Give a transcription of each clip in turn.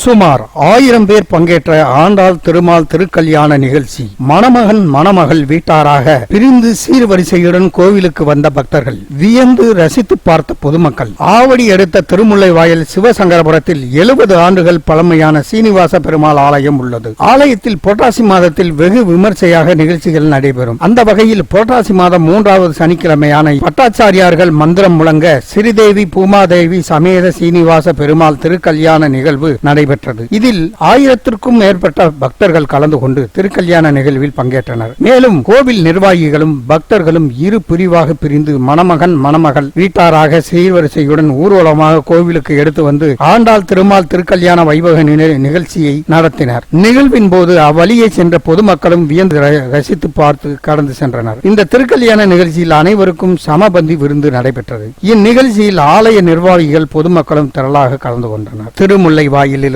சுமார் ஆயிரம் பேர் பங்கேற்ற ஆண்டாள் திருமால் திருக்கல்யாண நிகழ்ச்சி. மணமகன் மணமகள் வீட்டாராக பிரிந்து சீர்வரிசையுடன் கோவிலுக்கு வந்த பக்தர்கள் வியந்து ரசித்து பார்த்த பொதுமக்கள். ஆவடி அடுத்த திருமுல்லை வாயில் சிவசங்கரபுரத்தில் எழுபது ஆண்டுகள் பழமையான சீனிவாச பெருமாள் ஆலயம் உள்ளது. ஆலயத்தில் புரட்டாசி மாதத்தில் வெகு விமர்சையாக நிகழ்ச்சிகள் நடைபெறும். அந்த வகையில் புரட்டாசி மாதம் மூன்றாவது சனிக்கிழமையான பட்டாச்சாரியார்கள் மந்திரம் முழங்க ஸ்ரீதேவி பூமாதேவி சமேத சீனிவாச பெருமாள் திருக்கல்யாண நிகழ்வு நடைபெற்றது. இதில் ஆயிரத்திற்கும் மேற்பட்ட பக்தர்கள் கலந்து கொண்டு திருக்கல்யாண நிகழ்வில் பங்கேற்றனர். மேலும் கோவில் நிர்வாகிகளும் பக்தர்களும் இரு பிரிவாக பிரிந்து மணமகன் மணமகள் வீட்டாராக சீர்வரிசையுடன் ஊர்வலமாக கோவிலுக்கு எடுத்து வந்து ஆண்டாள் திருமால் திருக்கல்யாண வைபவ நிகழ்ச்சியை நடத்தினர். நிகழ்வின் போது அவ்வழியே சென்ற பொதுமக்களும் வியந்து ரசித்து பார்த்து கடந்து சென்றனர். இந்த திருக்கல்யாண நிகழ்ச்சியில் அனைவருக்கும் சமபந்தி விருந்து நடைபெற்றது. இந்நிகழ்ச்சியில் ஆலய நிர்வாகிகள் பொதுமக்களும் திரளாக கலந்து கொண்டனர். திருமுல்லை வாயிலில்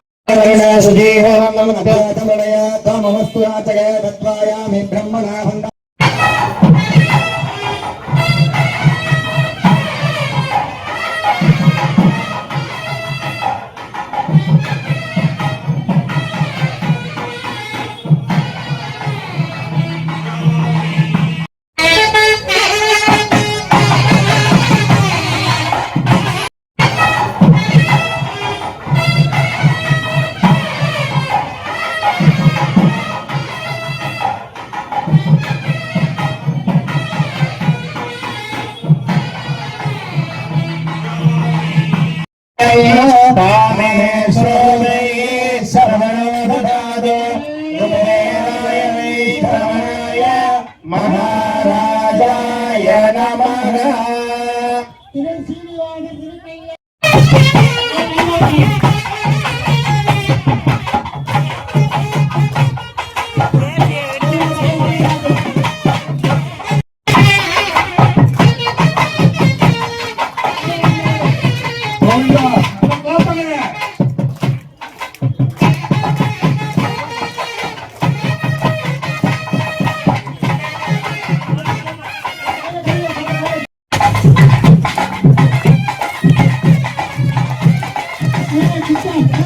सुजीवमस्तु आचगय दत्वायामि ब्रह्मणा And I'm Namah Raya Yeah!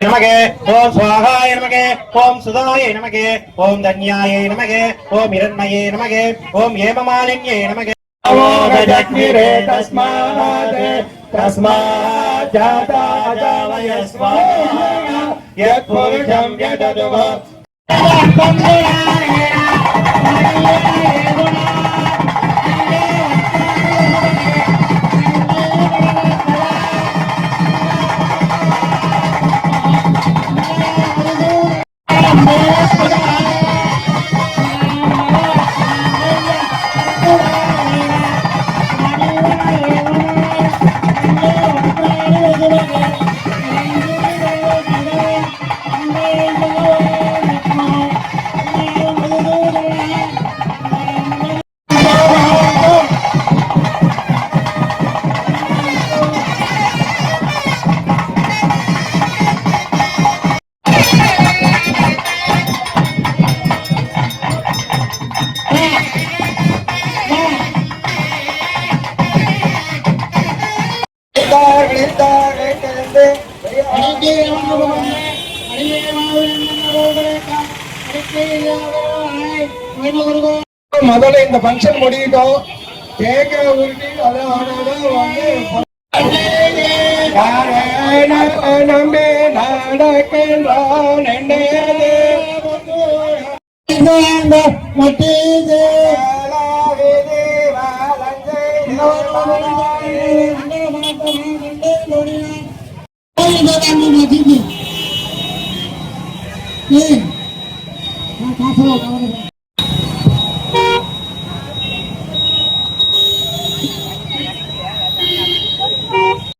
நமகே ஓம் சுவாகாய நமகே ஓம் சுதாய நமகே ஓம் தன்யாய நமகே ஓம் இரண்மயே நமகே ஓம் ஏமமாலின்யே நமகே அவோகஜக்னிரே தஸ்மாத் தஸ்மாத் ஜாதா ஜாவய ஸ்வாஹா யத் புருஷம் யததுவ Yeah. முதல்ல இந்த ஃபங்க்ஷன் முடியட்டும். கேக்க உருட்டி அதை வந்து நம்பி நடக்கின்றான் மட்டீது காசு